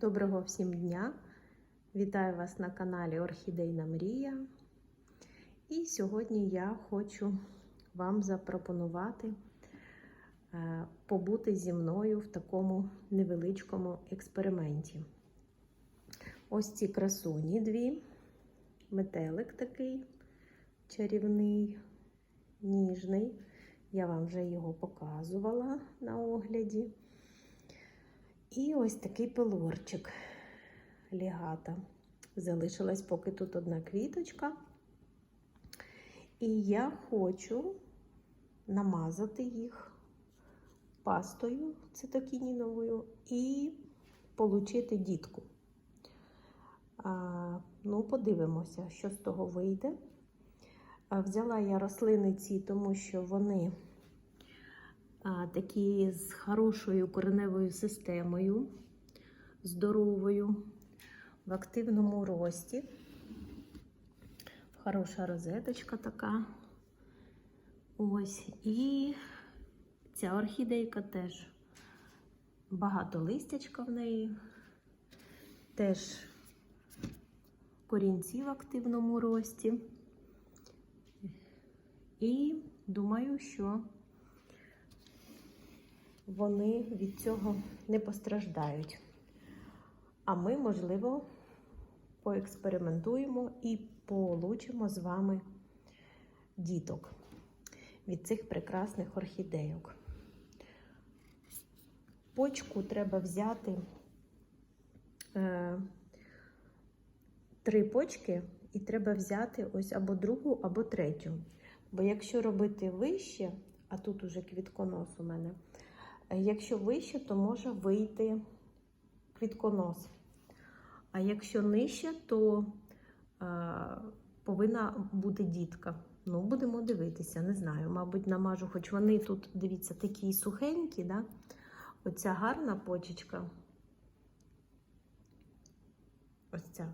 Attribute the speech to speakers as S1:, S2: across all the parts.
S1: Доброго всім дня! Вітаю вас на каналі Орхідейна Мрія. І сьогодні я хочу вам запропонувати е, побути зі мною в такому невеличкому експерименті. Ось ці красуні дві, метелик такий чарівний, ніжний. Я вам вже його показувала на огляді. І ось такий пелорчик лігата. Залишилась поки тут одна квіточка. І я хочу намазати їх пастою цитокініновою і отримати дітку. А, ну, подивимося, що з того вийде. А, взяла я рослини ці, тому що вони такі з хорошою кореневою системою, здоровою, в активному рості. Хороша розеточка така. Ось. І ця орхідейка теж багато листячка в неї, теж корінці в активному рості. І думаю, що вони від цього не постраждають. А ми, можливо, поекспериментуємо і получимо з вами діток від цих прекрасних орхідейок. Почку треба взяти е, три почки, і треба взяти ось або другу, або третю. Бо якщо робити вище, а тут уже квітконос у мене, якщо вище, то може вийти квітконос. А якщо нижче, то а, повинна бути дітка. Ну, будемо дивитися, не знаю. Мабуть, намажу, хоч вони тут, дивіться, такі сухенькі, да? оця гарна почечка. Ось ця.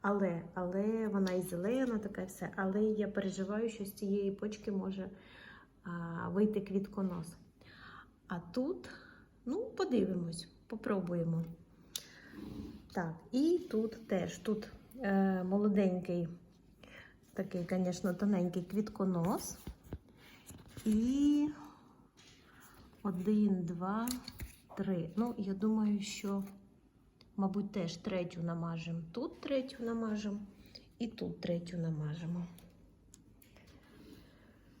S1: Але але вона і зелена, така і все. Але я переживаю, що з цієї почки може а, вийти квітконос. А тут, ну, подивимось, попробуємо. Так, і тут теж тут е, молоденький, такий, звісно, тоненький квітконос. І один, два, три. Ну, я думаю, що, мабуть, теж третю намажемо. Тут третю намажемо і тут третю намажемо.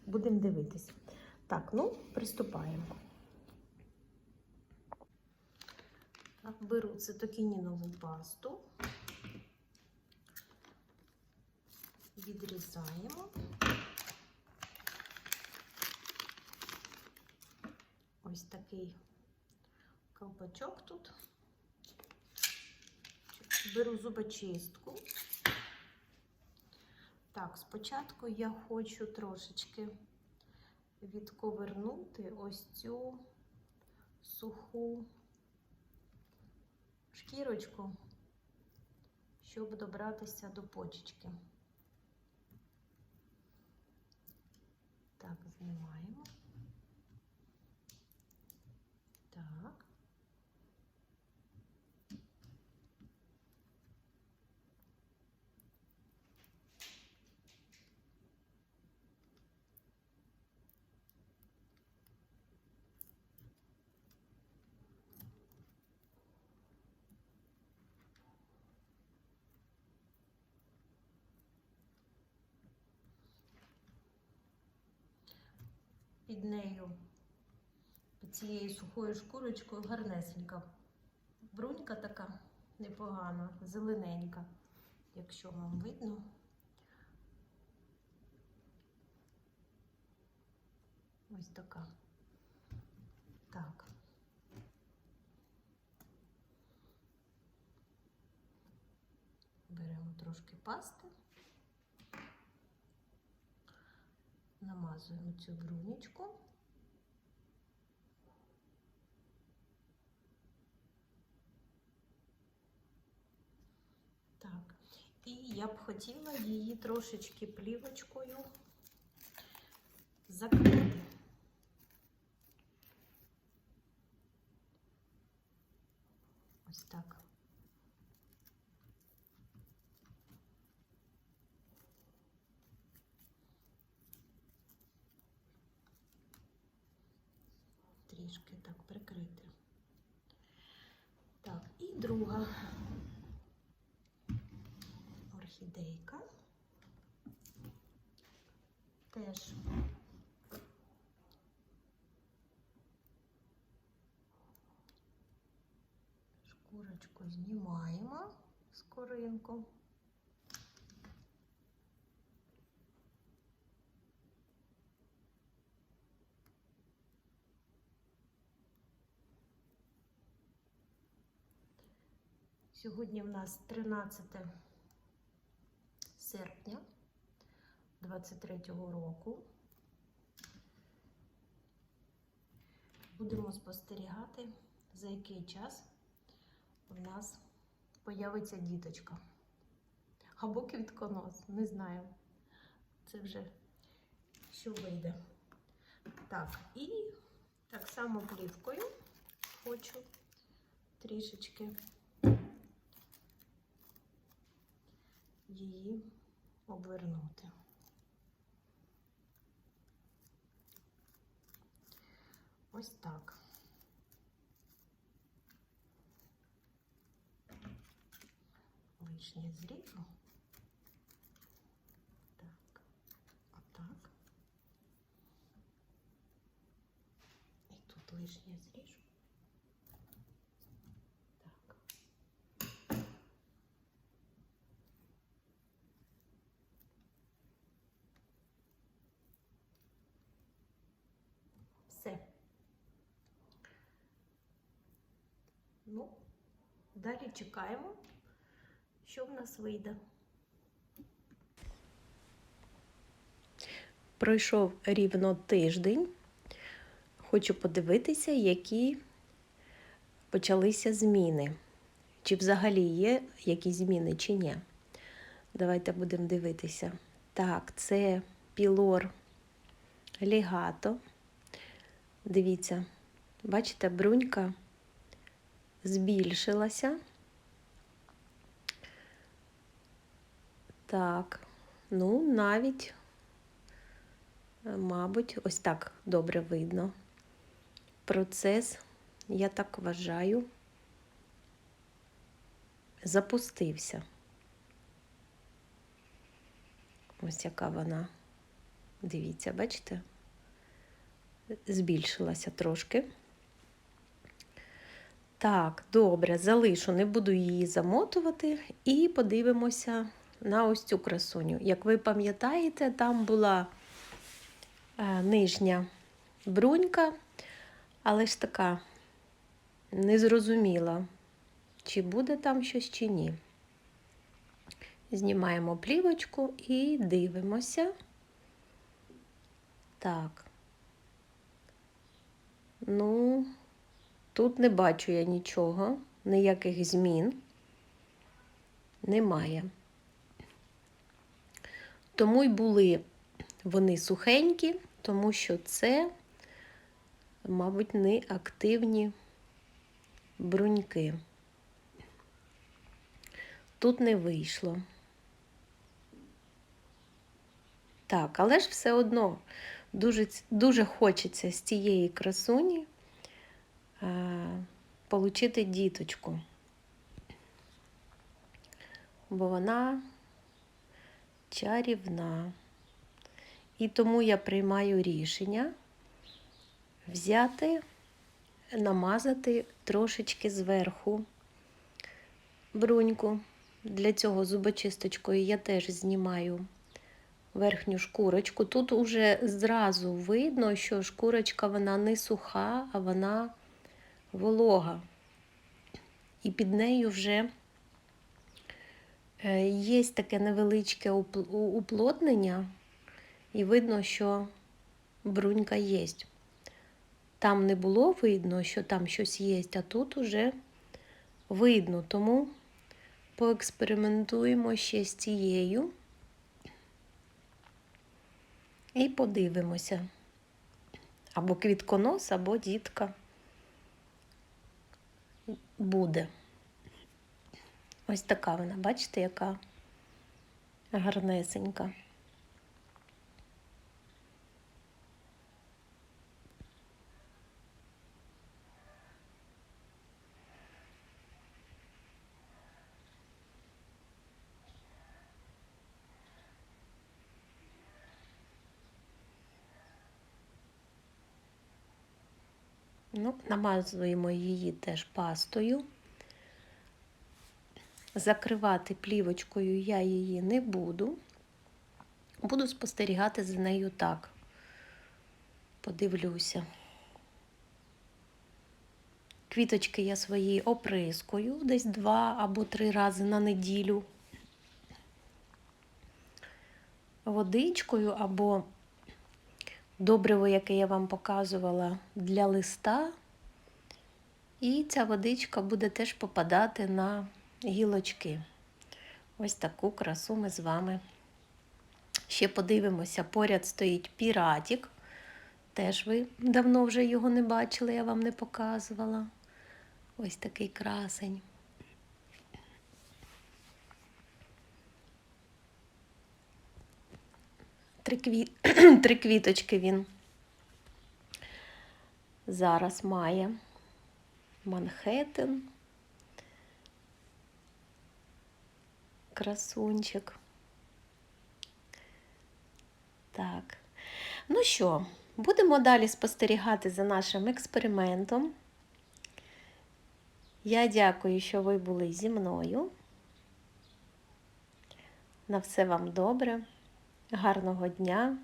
S1: Будемо дивитися. Так, ну, приступаємо. Беру цитокінінову пасту, відрізаємо. Ось такий колпачок тут. Беру зубочистку. Так, спочатку я хочу трошечки відковернути ось цю суху шкірочку, щоб добратися до почечки. Так, знімаємо. Так. Під нею, під цією сухою шкурочкою, гарнесенька. Брунька така непогана, зелененька, якщо вам видно. Ось така. Так. Беремо трошки пасти. намазуємо цю брунічку. Так, і я б хотіла її трошечки плівочкою закрити. Ось так. Трішки так прикрити. Так, і друга орхідейка. Теж шкурочку знімаємо з коринку. Сьогодні в нас 13 серпня 23-го року. Будемо спостерігати, за який час у нас появиться діточка. Або квітконос, не знаю. Це вже що вийде. Так, і так само плівкою хочу трішечки її обвернути. Ось так. Лишнє зріжу. Так, отак. І тут лишнє зріжу. Так. Все. Ну, далі чекаємо, що в нас вийде. Пройшов рівно тиждень. Хочу подивитися, які почалися зміни. Чи взагалі є якісь зміни, чи ні. Давайте будемо дивитися. Так, це пілор лігато. Дивіться, бачите, брунька збільшилася. Так, ну, навіть, е, мабуть, ось так добре видно. Процес, я так вважаю, запустився. Ось яка вона. Дивіться, бачите? Збільшилася трошки. Так, добре, залишу, не буду її замотувати і подивимося на ось цю красуню. Як ви пам'ятаєте, там була е, нижня брунька, але ж така незрозуміла, чи буде там щось, чи ні. Знімаємо плівочку і дивимося. Так. Ну, тут не бачу я нічого, ніяких змін немає. Тому й були вони сухенькі, тому що це, мабуть, не активні бруньки. Тут не вийшло. Так, але ж все одно дуже, дуже хочеться з цієї красуні получити діточку, бо вона чарівна. І тому я приймаю рішення взяти, намазати трошечки зверху бруньку. Для цього зубочисточкою я теж знімаю верхню шкурочку. Тут уже зразу видно, що шкурочка вона не суха, а вона волога. І під нею вже е, є таке невеличке уплотнення, і видно, що брунька є. Там не було видно, що там щось є, а тут уже видно, тому поекспериментуємо ще з цією і подивимося. Або квітконос, або дітка буде. Ось така вона, бачите, яка гарнесенька. Ну, намазуємо її теж пастою. Закривати плівочкою я її не буду. Буду спостерігати за нею так. Подивлюся. Квіточки я свої оприскую десь два або три рази на неділю. Водичкою або добриво, яке я вам показувала для листа. І ця водичка буде теж попадати на гілочки. Ось таку красу ми з вами ще подивимося. Поряд стоїть піратік. Теж ви давно вже його не бачили, я вам не показувала. Ось такий красень. Три, кві... Три квіточки він зараз має. Манхеттен. Красунчик. Так. Ну що, будемо далі спостерігати за нашим експериментом. Я дякую, що ви були зі мною. На все вам добре, гарного дня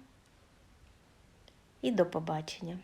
S1: і до побачення!